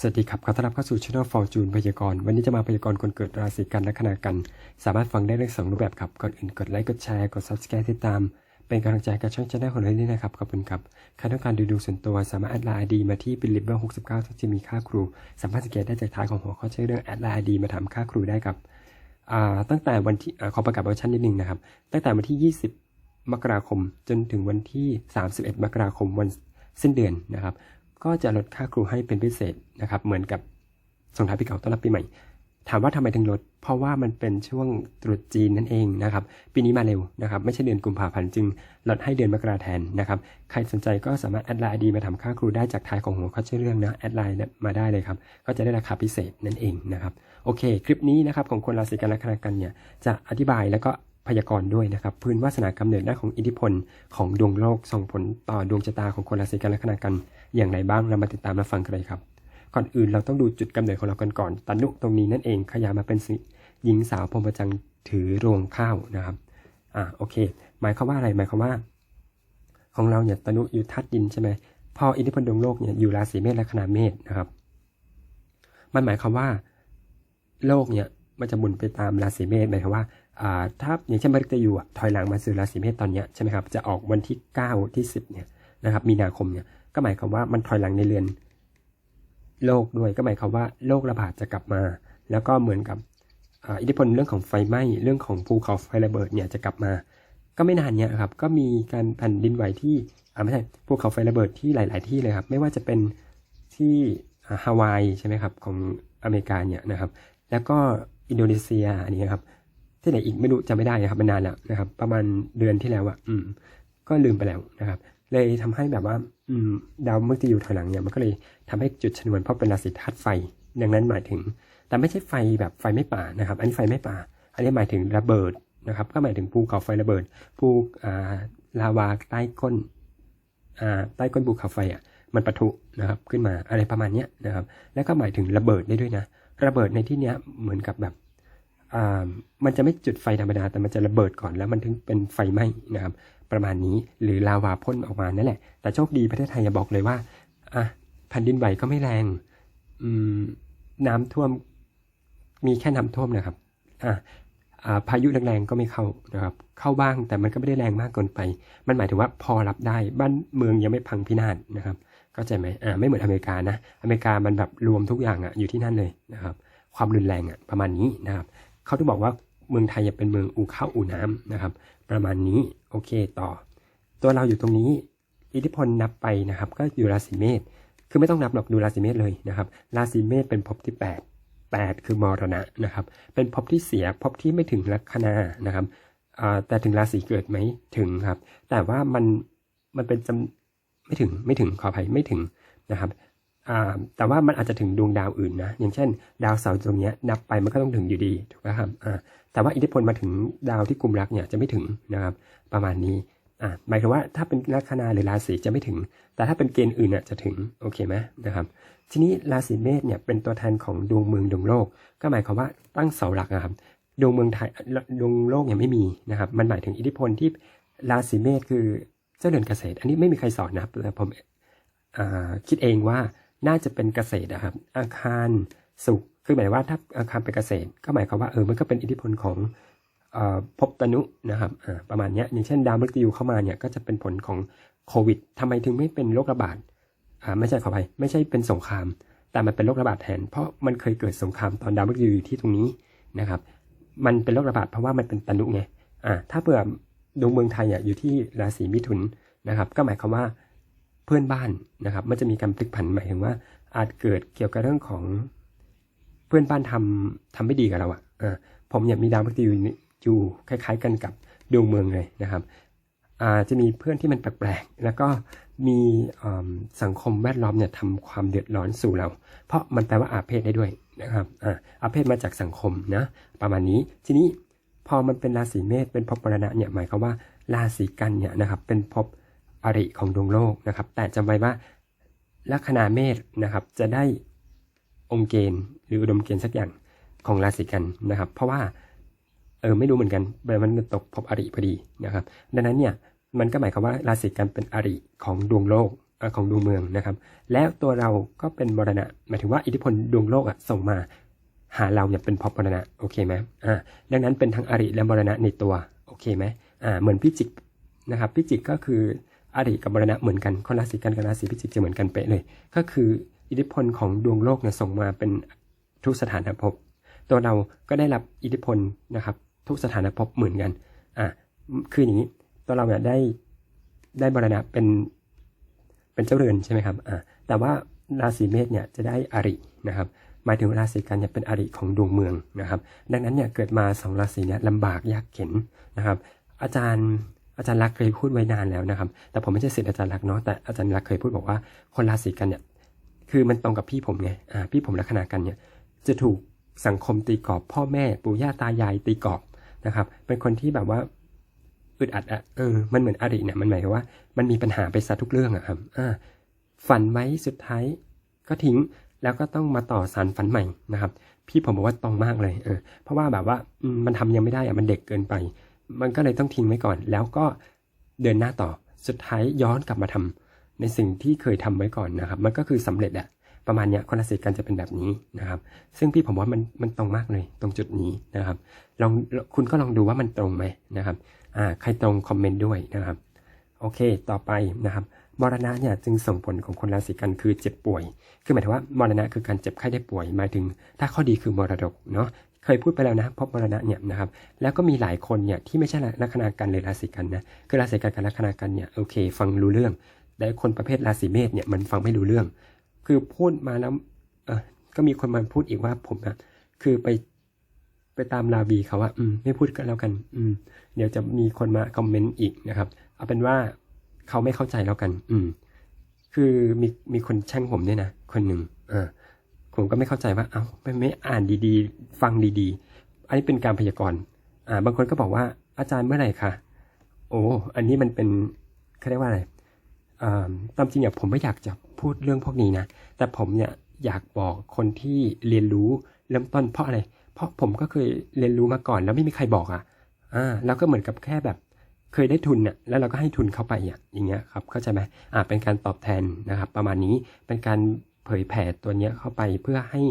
สวัสดีครับ ขอต้อนรับเข้าสู่ช่อง Fortune พยากรณ์วันนี้จะมาพยากรณ์คนเกิดราศีกันและขณะกัน สามารถฟังได้ทั้งสองรูปแบบครับ ก่อนอื่นกดไลค์ กดแชร์ กด Subscribe ติดตาม เป็นกำลังใจกับช่องช anel ของเราด้วยนะครับ ขอบคุณครับ ใครต้องการดูดวงส่วนตัวสามารถแอดไลน์ดีมาที่เป็นลิบเบอร์69ที่จะมีค่าครู สามารถสังเกตได้จากท้ายของหัวข้อใช้เรื่องแอดไลน์ดีมาถามค่าครูได้ครับ ตั้งแต่วันที่ขอประกาศเวอร์ชันนิดนึงนะครับ ตั้งแต่วันที่ 20 มกราคม จนถึงวันที่ 31 มกราคมวันสิ้นเดือนนะครับ ก็จะลดค่าครูให้เป็นพิเศษนะครับ เหมือนกับส่งท้ายปีเก่าต้อนรับปีใหม่ ถามว่าทำไมถึงลด เพราะว่ามันเป็นช่วงตรุษจีนนั่นเองนะครับ ปีนี้มาเร็วนะครับ ไม่ใช่เดือนกุมภาพันธ์จึงลดให้เดือนมกราแทนนะครับ ใครสนใจก็สามารถแอดไลน์ดีมาทำค่าครูได้จากท้ายของหัวข้อชื่อเรื่องนะ แอดไลน์มาได้เลยครับ ก็จะได้ราคาพิเศษนั่นเองนะครับ โอเค คลิปนี้นะครับของคนราศีกันและคณะกันเนี่ย จะอธิบายแล้วก็พยากรณ์ด้วยนะครับ พื้นวาสนากำเนิดหน้าของอิทธิพลของดวงโลกส่งผลต่อดวงชะตาของคนราศีกันและคณะกัน อย่างไรบ้างเรามาติดตามรับฟังกันเลยครับ ก่อนอื่นเราต้องดูจุดกำเนิดของเรากันก่อนตนุตรงนี้นั่นเองขยายมาเป็นหญิงสาวพรหมจรรย์ถือรวงข้าวนะครับอ่าโอเค หมายความว่าอะไรหมายความว่า ของเราเนี่ยตนุอยู่ธาตุดินใช่ไหมพออิทธิพลดวงโลกเนี่ยอยู่ราศีเมษและคณะเมษนะครับ มันหมายความว่า โลกเนี่ยมันจะหมุนไปตามราศีเมษหมายความว่าอ่าถ้าอย่างเช่นมฤตยูอะถอยหลังมาสู่ราศีเมษตอนเนี้ยใช่ไหมครับจะออกวันที่ 9 ที่ 10เนี่ย นะครับมีนาคมเนี่ยก็หมายความว่ามันถอยหลังในเรือน โลกด้วยก็หมายความว่าโรคระบาดจะกลับมา แล้วก็เหมือนกับอิทธิพลเรื่องของไฟไหม้เรื่องของภูเขาไฟระเบิดเนี่ยจะกลับมา ก็ไม่นานเนี่ยครับก็มีการแผ่นดินไหวที่อ่าไม่ใช่ภูเขาไฟระเบิดที่หลาย ๆ ที่เลยครับไม่ว่าจะเป็นที่ฮาวายใช่ไหมครับของอเมริกาเนี่ยนะครับแล้วก็อินโดนีเซียอันนี้ครับที่ไหนอีกไม่รู้จำไม่ได้นะครับมันนานแล้วนะครับ ประมาณเดือนที่แล้วอะอืมก็ลืมไปแล้วนะครับ เลยทำให้แบบว่า อืม ดาวมฤตยูถอยหลังเนี่ยมันก็เลยทำให้จุดชนวนเพราะเป็นราศีธาตุไฟ ดังนั้นหมายถึง แต่ไม่ใช่ไฟแบบไฟไม่ป่านะครับ อันนี้ไฟไม่ป่า อันนี้หมายถึงระเบิดนะครับ ก็หมายถึงภูเขาไฟระเบิดภูอ่าลาวาใต้ก้นอ่าใต้ก้นภูเขาไฟอะมันปะทุนะครับขึ้นมาอะไรประมาณเนี้ยนะครับ แล้วก็หมายถึงระเบิดได้ด้วยนะ ระเบิดในที่เนี้ยเหมือนกับแบบ มันจะไม่จุดไฟธรรมดาแต่มันจะระเบิดก่อนแล้วมันถึงเป็นไฟไหม้นะครับประมาณนี้หรือลาวาพ่นออกมานั่นแหละ แต่โชคดีประเทศไทยอย่าบอกเลยว่าอะแผ่นดินไหวก็ไม่แรงอืมน้ำท่วมมีแค่น้ำท่วมนะครับอะพายุแรงๆก็ไม่เข้านะครับ เข้าบ้างแต่มันก็ไม่ได้แรงมากเกินไป มันหมายถึงว่าพอรับได้บ้านเมืองยังไม่พังพินาศนะครับเข้าใจไหมอ่าไม่เหมือนอเมริกานะอเมริกามันแบบรวมทุกอย่างอะอยู่ที่นั่นเลยนะครับ ความรุนแรงอะประมาณนี้นะครับ เขาถึงบอกว่าเมืองไทยเป็นเมืองอู่ข้าวอู่น้ำนะครับ ประมาณนี้โอเคต่อ ตัวเราอยู่ตรงนี้ อิทธิพลนับไปนะครับ ก็อยู่ราศีเมษคือไม่ต้องนับหรอกดูราศีเมษเลยนะครับ ราศีเมษเป็นภพที่ 8 8 คือมรณะนะครับ เป็นภพที่เสียภพที่ไม่ถึงลัคนานะครับแต่ถึงราศีเกิดไหมถึงครับ แต่ว่ามันมันเป็นจำไม่ถึงไม่ถึงขออภัยไม่ถึงนะครับ แต่ว่ามันอาจจะถึงดวงดาวอื่นนะ อย่างเช่น ดาวเสาร์ตรงนี้นับไปมันก็ต้องถึงอยู่ดีถูกไหมครับแต่ว่าอิทธิพลมาถึงดาวที่กลุ่มรักเนี่ยจะไม่ถึงนะครับ ประมาณนี้หมายถึงว่าถ้าเป็นลัคนาหรือราศีจะไม่ถึง แต่ถ้าเป็นเกณฑ์อื่นน่ะจะถึงโอเคไหมนะครับ ทีนี้ราศีเมษเนี่ยเป็นตัวแทนของดวงเมืองดวงโลก ก็หมายความว่าตั้งเสาหลักนะครับดวงเมืองไทยดวงโลกเนี่ยไม่มีนะครับ มันหมายถึงอิทธิพลที่ราศีเมษคือเจ้าเดือนเกษตร อันนี้ไม่มีใครสอนนะแต่ผมคิดเองว่า น่าจะเป็นเกษตรนะครับ อาคารสุขคือหมายว่าถ้าอาคารเป็นเกษตร ก็หมายความว่าเออมันก็เป็นอิทธิพลของเอ่อภพตนุนะครับประมาณนี้อย่างเช่นดาวมฤตยูเข้ามาเนี่ยก็จะเป็นผลของโควิดทำไมถึงไม่เป็นโรคระบาดอ่าไม่ใช่ขออภัยไม่ใช่เป็นสงคราม แต่มันเป็นโรคระบาดแทน เพราะมันเคยเกิดสงครามตอนดาวมฤตยูอยู่ที่ตรงนี้นะครับมันเป็นโรคระบาดเพราะว่ามันเป็นตนุไงอ่าถ้าเผื่อดวงเมืองไทยอะอยู่ที่ราศีมิถุนนะครับก็หมายความว่า เพื่อนบ้านนะครับ มันจะมีการพลิกผันหมายถึงว่า อาจเกิดเกี่ยวกับเรื่องของเพื่อนบ้านทำทำไม่ดีกับเราอะอ่าผมเนี่ยมีดาวมฤตยูอยู่คล้าย ๆ กันกับดวงเมืองเลยนะครับอาจะมีเพื่อนที่มันแปลกๆ แล้วก็มีสังคมแวดล้อมเนี่ยทำความเดือดร้อนสู่เรา เพราะมันแปลว่าอาเพศได้ด้วยนะครับอ่าอาเพศมาจากสังคมนะประมาณนี้ทีนี้พอมันเป็นราศีเมษเป็นภพมรณะเนี่ยหมายความว่าราศีกันเนี่ยนะครับเป็นภพ อริของดวงโลกนะครับ แต่จำไว้ว่าลัคนาเมษนะครับ จะได้องค์เกณฑ์หรืออุดมเกณฑ์สักอย่างของราศีกันนะครับ เพราะว่าเออไม่รู้เหมือนกันแต่มันตกภพอริพอดีนะครับ ดังนั้นเนี่ยมันก็หมายความว่าราศีกันเป็นอริของดวงโลกอของดวงเมืองนะครับ แล้วตัวเราก็เป็นมรณะ หมายถึงว่าอิทธิพลดวงโลกอะส่งมาหาเราเนี่ยเป็นพอมรณะโอเคไหมอ่าดังนั้นเป็นทั้งอริและมรณะในตัวโอเคไหมอ่าเหมือนพิจิกนะครับพิจิกก็คือ อริกับมรณะเหมือนกันคนราศีกันกับราศีพิจิกจะเหมือนกันเป๊ะเลย ก็คืออิทธิพลของดวงโลกเนี่ยส่งมาเป็นทุกสถานภพตัวเราก็ได้รับอิทธิพลนะครับ ทุกสถานภพเหมือนกันอะคืออย่างนี้ตัวเราเนี่ยได้ได้บรณะเป็นเป็นเจ้าเรือนใช่ไหมครับอะแต่ว่าราศีเมษเนี่ยจะได้อรินะครับหมายถึงราศีกันเนี่ยเป็นอริของดวงเมืองนะครับ ดังนั้นเนี่ยเกิดมาสองราศีเนี่ยลำบากยากเข็นนะครับ อาจารย์ อาจารย์รักเคยพูดไว้นานแล้วนะครับ แต่ผมไม่ใช่ศิษย์อาจารย์รักเนาะแต่อาจารย์รักเคยพูดบอกว่าคนราศีกันเนี่ย คือมันตรงกับพี่ผมไงอ่าพี่ผมลัคนากันเนี่ย จะถูกสังคมตีกรอบ พ่อแม่ปู่ย่าตายายตีกรอบนะครับ เป็นคนที่แบบว่าอึดอัดอะเออมันเหมือนอริเนี่ยมันหมายถึงว่า มันมีปัญหาไปซะทุกเรื่องอะครับอ่าฝันไว้สุดท้ายก็ทิ้งแล้วก็ต้องมาต่อสารฝันใหม่นะครับ พี่ผมบอกว่าตรงมากเลยเออเพราะว่าแบบว่ามันทำยังไม่ได้อะมันเด็กเกินไป มันก็เลยต้องทิ้งไว้ก่อน แล้วก็เดินหน้าต่อสุดท้ายย้อนกลับมาทำในสิ่งที่เคยทำไว้ก่อนนะครับ มันก็คือสำเร็จอะประมาณเนี้ยคนราศีกันจะเป็นแบบนี้นะครับ ซึ่งพี่ผมว่ามันมันตรงมากเลยตรงจุดนี้นะครับลองคุณก็ลองดูว่ามันตรงไหมนะครับอ่าใครตรงคอมเมนต์ด้วยนะครับโอเค ต่อไปนะครับมรณะเนี่ยจึงส่งผลของคนราศีกันคือเจ็บป่วย คือหมายถึงว่ามรณะคือการเจ็บไข้ได้ป่วย หมายถึง ถ้าข้อดีคือมรดกเนาะ เคยพูดไปแล้วนะพบมรณะเนี่ยนะครับแล้วก็มีหลายคนเนี่ยที่ไม่ใช่ลัคนากันหรือราศีกันนะคือราศีกันกับลัคนากันเนี่ยโอเค ฟังรู้เรื่อง แต่คนประเภทราศีเมษเนี่ยมันฟังไม่รู้เรื่อง คือพูดมาแล้วเออก็มีคนมาพูดอีกว่าผมนะคือไปไปตามลาวีเขาว่าอืมไม่พูดก็แล้วกันอืมเดี๋ยวจะมีคนมาคอมเมนต์อีกนะครับเอาเป็นว่าเขาไม่เข้าใจแล้วกัน อืมคือมีมีคนแช่งผมเนี่ยนะคนหนึ่งเออ ผมก็ไม่เข้าใจว่า เอา้าไม่ไม่อ่านดีๆ ฟังดีๆ อันนี้เป็นการพยากรณ์อ่า บางคนก็บอกว่าอาจารย์เมื่อไหร่คะโอ้อันนี้มันเป็นเขาเรียกว่าอะไรอ่าตามจริงเนี่ยผมไม่อยากจะพูดเรื่องพวกนี้นะ แต่ผมเนี่ยอยากบอกคนที่เรียนรู้เริ่มต้นเพราะอะไร เพราะผมก็เคยเรียนรู้มาก่อน แล้วไม่มีใครบอกอะ อ่า แล้วก็เหมือนกับแค่แบบ เคยได้ทุนเนี่ยแล้วเราก็ให้ทุนเข้าไปอะอย่างเงี้ยครับ เข้าใจไหมอ่า เป็นการตอบแทนนะครับ ประมาณนี้ เป็นการ เผยแผ่ตัวนี้เข้าไปเพื่อให้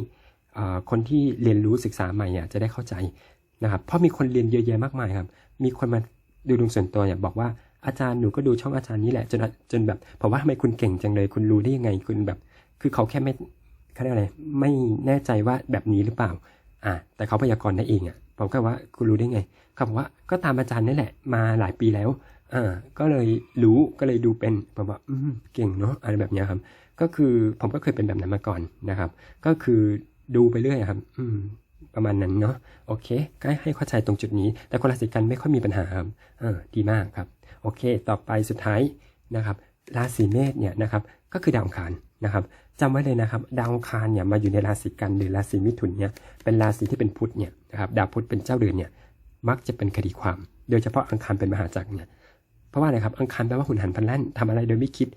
คนที่เรียนรู้ศึกษาใหม่อะจะได้เข้าใจนะครับ เพราะมีคนเรียนเยอะแยะมากมายครับ มีคนมาดูดวงส่วนตัวเนี่ยบอกว่าอาจารย์หนูก็ดูช่องอาจารย์นี้แหละจนจนแบบผมว่าทำไมคุณเก่งจังเลย คุณรู้ได้ยังไงคุณแบบ คือเขาแค่ไม่เขาเรียกอะไรไม่แน่ใจว่าแบบนี้หรือเปล่า อ่าแต่เขาพยากรณ์ได้เองอะผมก็ว่าคุณรู้ได้ไงเขาบอกว่าก็ตามอาจารย์นี่แหละมาหลายปีแล้ว อ่าก็เลยรู้ก็เลยดูเป็นผมว่าอืมเก่งเนาะอะไรแบบนี้ครับ ก็คือผมก็เคยเป็นแบบนั้นมาก่อนนะครับ ก็คือดูไปเรื่อยครับ อืมประมาณนั้นเนาะโอเคก็ให้เข้าใจตรงจุดนี้ แต่คนราศีกันไม่ค่อยมีปัญหาครับเออดีมากครับ โอเค ต่อไปสุดท้ายนะครับ ราศีเมษเนี่ยนะครับ ก็คือดาวอังคารนะครับจำไว้เลยนะครับ ดาวอังคารเนี่ยมาอยู่ในราศีกันหรือราศีมิถุนเนี่ยเป็นราศีที่เป็นพุธเนี่ยนะครับดาวพุธเป็นเจ้าเดือนเนี่ยมักจะเป็นคดีความ โดยเฉพาะอังคารเป็นมหาจักรเนี่ย เพราะว่าอะไรครับอังคารแปลว่าหุ่นหันพลันแล่นทำอะไรโดยไม่คิด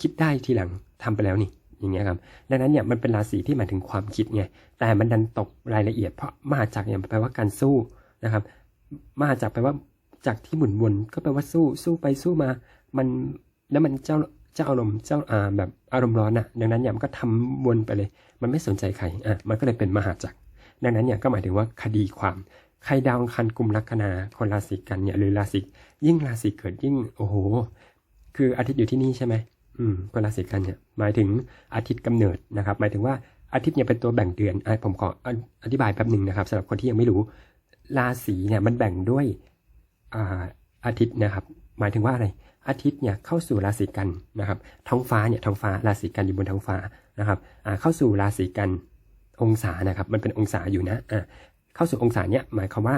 คิดได้ทีหลังทำไปแล้วนี่อย่างเงี้ยครับดังนั้นเนี่ยมันเป็นราศีที่หมายถึงความคิดไงแต่มันดันตกรายละเอียดเพราะมหาจักรเนี่ยแปลว่าการสู้นะครับมหาจักรแปลว่าจากที่หมุนวนก็แปลว่าสู้สู้ไปสู้มา มันแล้วมันเจ้าเจ้าอารมณ์เจ้าอ่าแบบอารมณ์ร้อนอะดังนั้นเนี่ยมันก็ทำวนไปเลย มันไม่สนใจใครอะมันก็เลยเป็นมหาจักรดังนั้นเนี่ยก็หมายถึงว่าคดีความ ใครดาวอังคารกลุ่มลัคนาคนราศีกันเนี่ยหรือราศียิ่งราศีเกิดยิ่งโอ้โห คืออาทิตย์อยู่ที่นี่ใช่ไหมอืมคนราศีกันเนี่ยหมายถึงอาทิตย์กำเนิดนะครับ หมายถึงว่าอาทิตย์เนี่ยเป็นตัวแบ่งเดือนอผมขออธิบายแป๊บหนึ่งนะครับสำหรับคนที่ยังไม่รู้ ราศีเนี่ยมันแบ่งด้วยอ่าอาทิตย์นะครับ หมายถึงว่าอะไรอาทิตย์เนี่ยเข้าสู่ราศีกันนะครับ ท้องฟ้าเนี่ยท้องฟ้าราศีกันอยู่บนท้องฟ้านะครับอ่าเข้าสู่ราศีกันองศานะครับ มันเป็นองศาอยู่นะอ่า เข้าสู่องศาเนี่ยหมายความว่า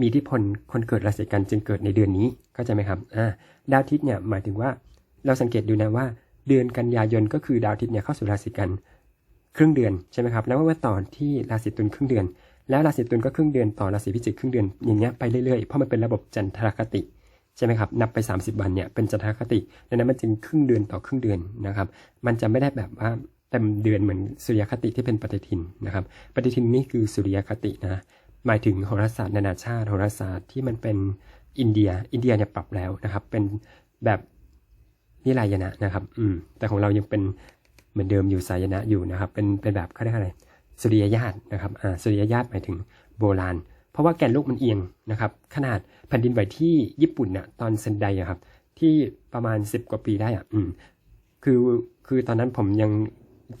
มีอิทธิพลคนเกิดราศีกันจึงเกิดในเดือนนี้เข้าใจไหมครับอ่าดาวอาทิตย์เนี่ยหมายถึงว่าเราสังเกตดูนะว่า เดือนกันยายนก็คือดาวอาทิตย์เนี่ยเข้าสู่ราศีกันครึ่งเดือนใช่ไหมครับแล้วว่าต่อที่ราศีตุลครึ่งเดือน แล้วราศีตุลก็ครึ่งเดือนต่อราศีพิจิกครึ่งเดือนอย่างเงี้ยไปเรื่อยๆเพราะมันเป็นระบบจันทรคติใช่ไหมครับนับไป 30 วันเนี่ยเป็นจันทรคติดังนั้นมันจึงครึ่งเดือนต่อครึ่งเดือนนะครับ มันจะไม่ได้แบบว่า เต็มเดือนเหมือนสุริยคติที่เป็นปฏิทินนะครับ ปฏิทินนี่คือสุริยคตินะหมายถึงโหราศาสตร์นานาชาติโหราศาสตร์ที่มันเป็นอินเดีย อินเดียเนี่ยปรับแล้วนะครับ เป็นแบบนิรายณะนะครับ อืม แต่ของเรายังเป็นเหมือนเดิมอยู่สายนะอยู่นะครับ เป็นเป็นแบบเขาเรียกอะไรสุริยญาตนะครับ อ่าสุริยญาตหมายถึงโบราณ เพราะว่าแกนโลกมันเอียงนะครับ ขนาดแผ่นดินไหวที่ญี่ปุ่นน่ะตอนเซนไดอะครับ ที่ประมาณ 10 กว่าปีได้อะ อืม คือคือตอนนั้นผมยัง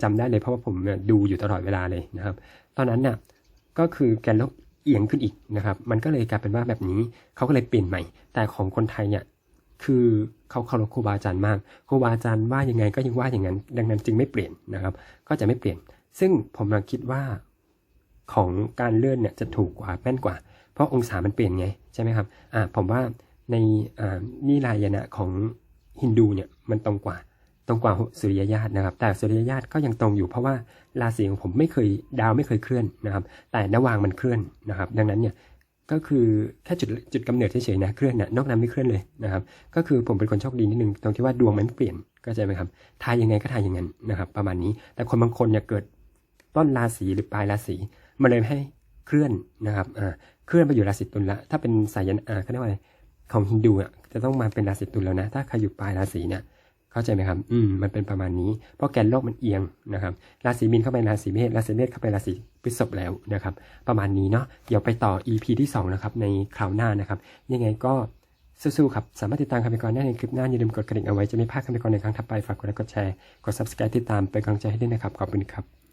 จำได้เลยเพราะว่าผมดูอยู่ตลอดเวลาเลยนะครับ ตอนนั้นน่ะก็คือแกนโลกเอียงขึ้นอีกนะครับ มันก็เลยกลายเป็นว่าแบบนี้เขาก็เลยเปลี่ยนใหม่ แต่ของคนไทยเนี่ยคือเขาเคารพครูบาอาจารย์มากครูบาอาจารย์ว่ายังไงก็ยังว่าอย่างนั้น ดังนั้นจึงไม่เปลี่ยนนะครับ ก็จะไม่เปลี่ยน ซึ่งผมกำลังคิดว่าของการเลื่อนเนี่ยจะถูกกว่าแม่นกว่า เพราะองศามันเปลี่ยนไงใช่ไหมครับอ่าผมว่าในอ่านิรายณะของฮินดูเนี่ยมันตรงกว่า ตรงกว่าสุริยญาตนะครับ แต่สุริยญาตก็ยังตรงอยู่เพราะว่าราศีของผมไม่เคยดาวไม่เคยเคลื่อนนะครับ แต่นวางมันเคลื่อนนะครับ ดังนั้นเนี่ยก็คือแค่จุดจุดกำเนิดเฉยๆนะเคลื่อนนะนอกนั้นไม่เคลื่อนเลยนะครับ ก็คือผมเป็นคนโชคดีนิดนึงตรงที่ว่าดวงมันไม่เปลี่ยนก็ใจไหมครับทายยังไงก็ทายอย่างนั้นนะครับ ประมาณนี้ แต่คนบางคนเนี่ยเกิดต้นราศีหรือปลายราศีมันเลยให้เคลื่อนนะครับอ่าเคลื่อนไปอยู่ราศีตุลละถ้าเป็นสายยันอ่าเขาเรียกว่าอะไรของฮินดูอะจะต้องมาเป็นราศีตุลแล้วนะ ถ้าใครอยู่ปลายราศีเนี่ย เข้าใจไหมครับ อืม มันเป็นประมาณนี้ เพราะแกนโลกมันเอียงนะครับ ราศีมีนเข้าไปราศีเมษ ราศีเมษเข้าไปราศีพฤษภแล้วนะครับ ประมาณนี้เนาะ เดี๋ยวไปต่อ EP ที่2นะครับในคราวหน้านะครับ ยังไงก็สู้ๆครับ สามารถติดตามคำพิกรได้ในคลิปหน้า อย่าลืมกดกระดิ่งเอาไว้จะไม่พลาดคำพิกรในครั้งถัดไป ฝากกดไลค์ กดแชร์ กด subscribe ติดตามเป็นกำลังใจให้ด้วยนะครับ ขอบคุณครับ